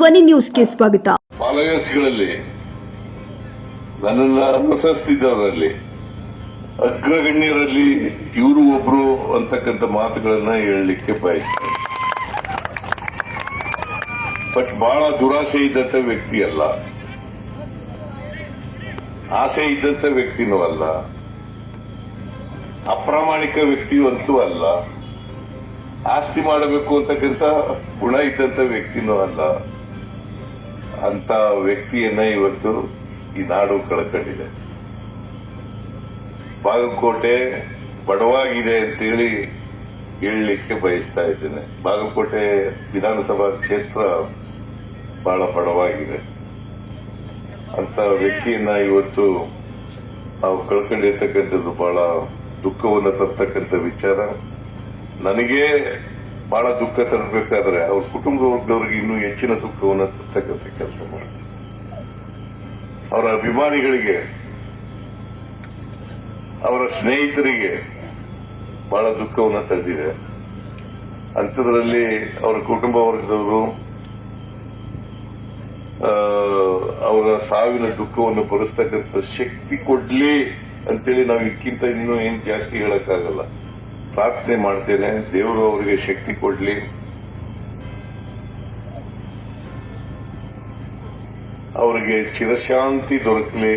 ಧ್ವನಿ ನ್ಯೂಸ್ಗೆ ಸ್ವಾಗತ. ಫಾಲೋಯರ್ಸ್ಗಳಲ್ಲಿ ನನ್ನನ್ನು ಅನುಸರಿಸ್ತಿದ್ದವರಲ್ಲಿ ಅಗ್ರಗಣ್ಯರಲ್ಲಿ ಇವರು ಒಬ್ರು ಅಂತಕ್ಕಂಥ ಮಾತುಗಳನ್ನ ಹೇಳಲಿಕ್ಕೆ ಬಯಸ್ತೇನೆ ಬಟ್ ಬಹಳ ದುರಾಸೆ ಇದ್ದಂಥ ವ್ಯಕ್ತಿ ಅಲ್ಲ. ಆಸೆ ಇದ್ದಂಥ ವ್ಯಕ್ತಿನೂ ಅಲ್ಲ. ಅಪ್ರಾಮಾಣಿಕ ವ್ಯಕ್ತಿಯೂ ಅಂತೂ ಅಲ್ಲ. ಆಸ್ತಿ ಮಾಡಬೇಕು ಅಂತಕ್ಕಂಥ ಗುಣ ಇದ್ದಂಥ ವ್ಯಕ್ತಿನೂ ಅಲ್ಲ. ಅಂತ ವ್ಯಕ್ತಿಯನ್ನ ಇವತ್ತು ಈ ನಾಡು ಕಳ್ಕೊಂಡಿದೆ. ಬಾಗಲಕೋಟೆ ಬಡವಾಗಿದೆ ಅಂತೇಳಿ ಹೇಳಲಿಕ್ಕೆ ಬಯಸ್ತಾ ಇದ್ದೇನೆ. ಬಾಗಲಕೋಟೆ ವಿಧಾನಸಭಾ ಕ್ಷೇತ್ರ ಬಹಳ ಬಡವಾಗಿದೆ. ಅಂತ ವ್ಯಕ್ತಿಯನ್ನ ಇವತ್ತು ನಾವು ಕಳ್ಕೊಂಡಿರ್ತಕ್ಕಂಥದ್ದು ಬಹಳ ದುಃಖವನ್ನು ತರ್ತಕ್ಕಂಥ ವಿಚಾರ. ನನಗೆ ಬಹಳ ದುಃಖ ತರಬೇಕಾದ್ರೆ ಅವ್ರ ಕುಟುಂಬ ವರ್ಗದವ್ರಿಗೆ ಇನ್ನೂ ಹೆಚ್ಚಿನ ದುಃಖವನ್ನು ತರ್ತಕ್ಕಂಥ ಕೆಲಸ ಮಾಡ್ತಾರೆ. ಅವರ ಅಭಿಮಾನಿಗಳಿಗೆ, ಅವರ ಸ್ನೇಹಿತರಿಗೆ ಬಹಳ ದುಃಖವನ್ನು ತಂದಿದೆ. ಅಂಥದ್ರಲ್ಲಿ ಅವರ ಕುಟುಂಬ ವರ್ಗದವರು ಅವರ ಸಾವಿನ ದುಃಖವನ್ನು ಭರಿಸ್ತಕ್ಕಂಥ ಶಕ್ತಿ ಕೊಡ್ಲಿ ಅಂತೇಳಿ ನಾವು ಇದಕ್ಕಿಂತ ಇನ್ನೂ ಏನ್ ಜಾಸ್ತಿ ಹೇಳಕ್ಕಾಗಲ್ಲ. ಪ್ರಾರ್ಥನೆ ಮಾಡ್ತೇನೆ, ದೇವರು ಅವರಿಗೆ ಶಕ್ತಿ ಕೊಡ್ಲಿ. ಅವರಿಗೆ ಚಿರಶಾಂತಿ ದೊರಕಲಿ.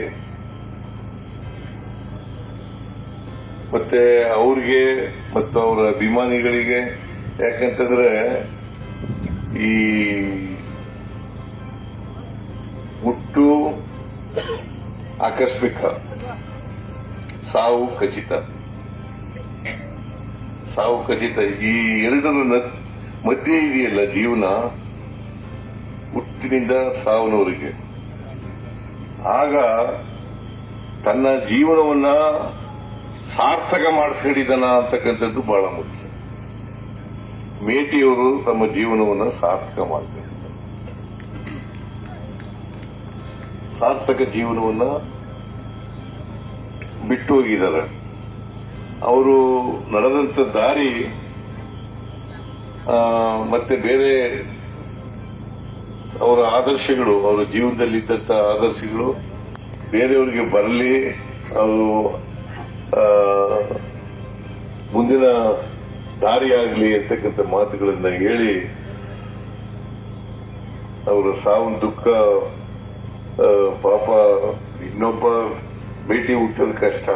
ಮತ್ತೆ ಅವ್ರಿಗೆ ಮತ್ತು ಅವರ ಅಭಿಮಾನಿಗಳಿಗೆ, ಯಾಕಂತಂದ್ರೆ ಈ ಹುಟ್ಟು ಆಕಸ್ಮಿಕ ಸಾವು ಖಚಿತ. ಸಾವು ಖಚಿತ ಈ ಎರಡರ ಮಧ್ಯೆ ಇದೆಯಲ್ಲ ಜೀವನ, ಹುಟ್ಟಿನಿಂದ ಸಾವನವರಿಗೆ ಆಗ ತನ್ನ ಜೀವನವನ್ನ ಸಾರ್ಥಕ ಮಾಡಿಸ್ಕೊಂಡಿದ್ದಾನ ಅಂತಕ್ಕಂಥದ್ದು ಬಹಳ ಮುಖ್ಯ. ಮೇಟಿಯವರು ತಮ್ಮ ಜೀವನವನ್ನ ಸಾರ್ಥಕ ಮಾಡ್ತಾರೆ ಸಾರ್ಥಕ ಜೀವನವನ್ನ ಬಿಟ್ಟು ಹೋಗಿದ್ದಾರೆ. ಅವರು ನಡೆದಂತ ದಾರಿ ಮತ್ತೆ ಬೇರೆ ಅವರ ಆದರ್ಶಗಳು, ಅವರ ಜೀವನದಲ್ಲಿ ಇದ್ದಂತ ಆದರ್ಶಗಳು, ಬೇರೆಯವರಿಗೆ ಬರಲಿ, ಅವರು ಮುಂದಿನ ದಾರಿಯಾಗಲಿ ಅಂತಕ್ಕಂಥ ಮಾತುಗಳನ್ನ ಹೇಳಿ, ಅವರ ಸಾವಿನ ದುಃಖ ಪಾಪ ಇನ್ನೊಬ್ಬ ಭೇಟಿ ಹುಟ್ಟೋದು ಕಷ್ಟ.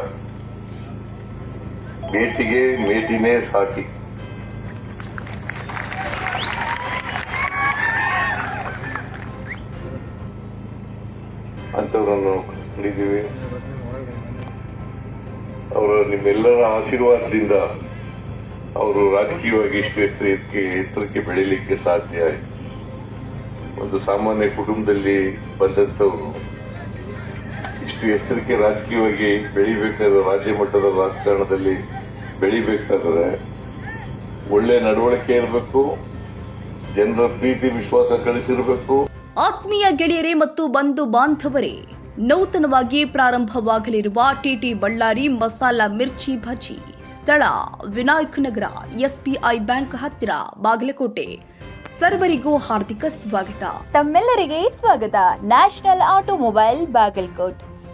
ಮೇಟಿಗೆ ಮೇಟಿನೇ ಸಾಕಿ. ಅಂತವರನ್ನು ಕಂಡಿದ್ದೀವಿ. ಅವರ ನಿಮ್ಮೆಲ್ಲರ ಆಶೀರ್ವಾದದಿಂದ ಅವರು ರಾಜಕೀಯವಾಗಿ ಇಷ್ಟು ಎತ್ತರಕ್ಕೆ ಎತ್ತರಕ್ಕೆ ಬೆಳೀಲಿಕ್ಕೆ ಸಾಧ್ಯ ಆಯಿತು. ಒಂದು ಸಾಮಾನ್ಯ ಕುಟುಂಬದಲ್ಲಿ ಬಂದಂಥವ್ರು ಇಷ್ಟು ಎಚ್ಚರಿಕೆ ರಾಜಕೀಯವಾಗಿ ಬೆಳಿಬೇಕಾದ್ರೆ ರಾಜ್ಯ ಮಟ್ಟದ ರಾಜಕಾರಣದಲ್ಲಿ ಬೆಳಿಬೇಕಾದ್ರೆ ಒಳ್ಳೆ ನಡವಳಿಕೆ ಇರಬೇಕು ಜನರ ಪ್ರೀತಿ ವಿಶ್ವಾಸ ಗಳಿಸಿರಬೇಕು ಆತ್ಮೀಯ ಗೆಳೆಯರೇ ಮತ್ತು ಬಂಧು ಬಾಂಧವರೇ ನೂತನವಾಗಿ ಪ್ರಾರಂಭವಾಗಲಿರುವ ಟಿಟಿ ಬಳ್ಳಾರಿ ಮಸಾಲಾ ಮಿರ್ಚಿ ಭಜಿ ಸ್ಥಳ ವಿನಾಯಕ್ ನಗರ ಎಸ್ಬಿಐ ಬ್ಯಾಂಕ್ ಹತ್ತಿರ ಬಾಗಲಕೋಟೆ. ಸರ್ವರಿಗೂ ಹಾರ್ದಿಕ ಸ್ವಾಗತ. ತಮ್ಮೆಲ್ಲರಿಗೆ ಸ್ವಾಗತ. National automobile Bagalkot.